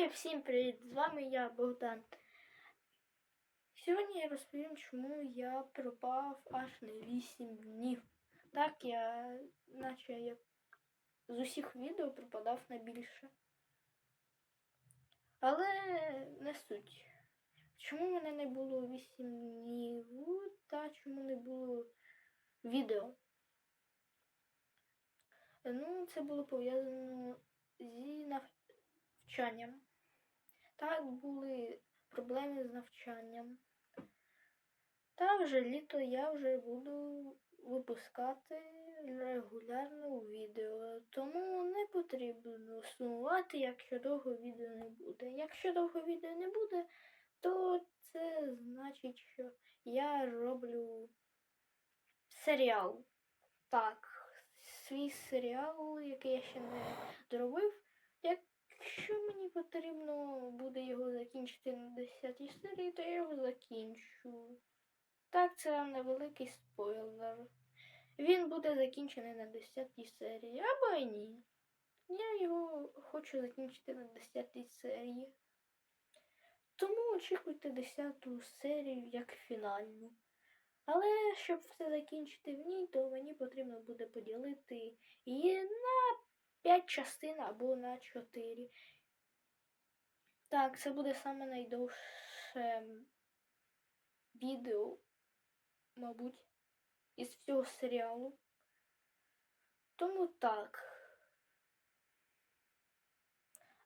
І всім привіт! З вами я, Богдан. Сьогодні я розповім, чому я пропав аж на 8 днів. Так, я, наче як з усіх відео пропадав на більше. Але не суть. Чому мене не було 8 днів та чому не було відео? Ну, це було пов'язано зі навчанням. Так були проблеми з навчанням. Та вже літо я вже буду випускати регулярно відео, тому не потрібно сумувати, якщо довго відео не буде. Якщо довго відео не буде, то це значить, що я роблю серіал. Так, свій серіал, який я ще не доробив. Якщо мені потрібно буде закінчити на 10 серії, то я його закінчу. Так, це невеликий спойлер. Він буде закінчений на 10 серії, або й ні. Я його хочу закінчити на 10 серії. Тому очікуйте 10 серію як фінальну. Але щоб все закінчити в ній, то мені потрібно буде поділити її на 5 частин або на 4. Так, це буде саме найдовше відео, мабуть, із всього серіалу. Тому так.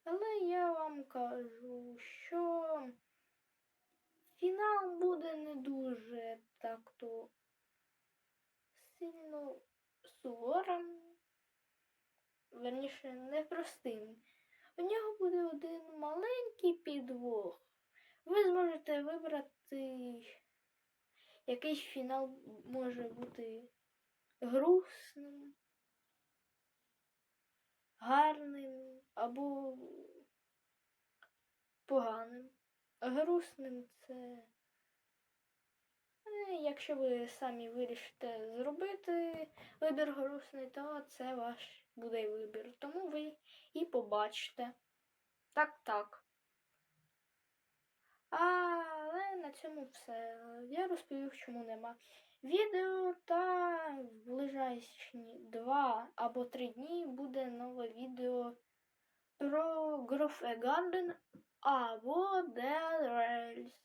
Але я вам кажу, що фінал буде не дуже так-то сильно суворим, верніше непростим. У нього буде один маленький підвох. Ви зможете вибрати, який фінал може бути грустним, гарним або поганим. Грустним це, якщо ви самі вирішите зробити вибір грустний, то це ваш буде вибір. Тому ви і побачите. Так, так. Але на цьому все. Я розповів, чому нема відео, та в ближайші два або три дні буде нове відео про Grove Garden або The Rails.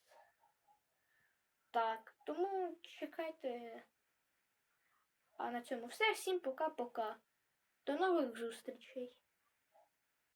Так, тому чекайте. А на цьому все. Всім пока-пока. До нових зустрічей.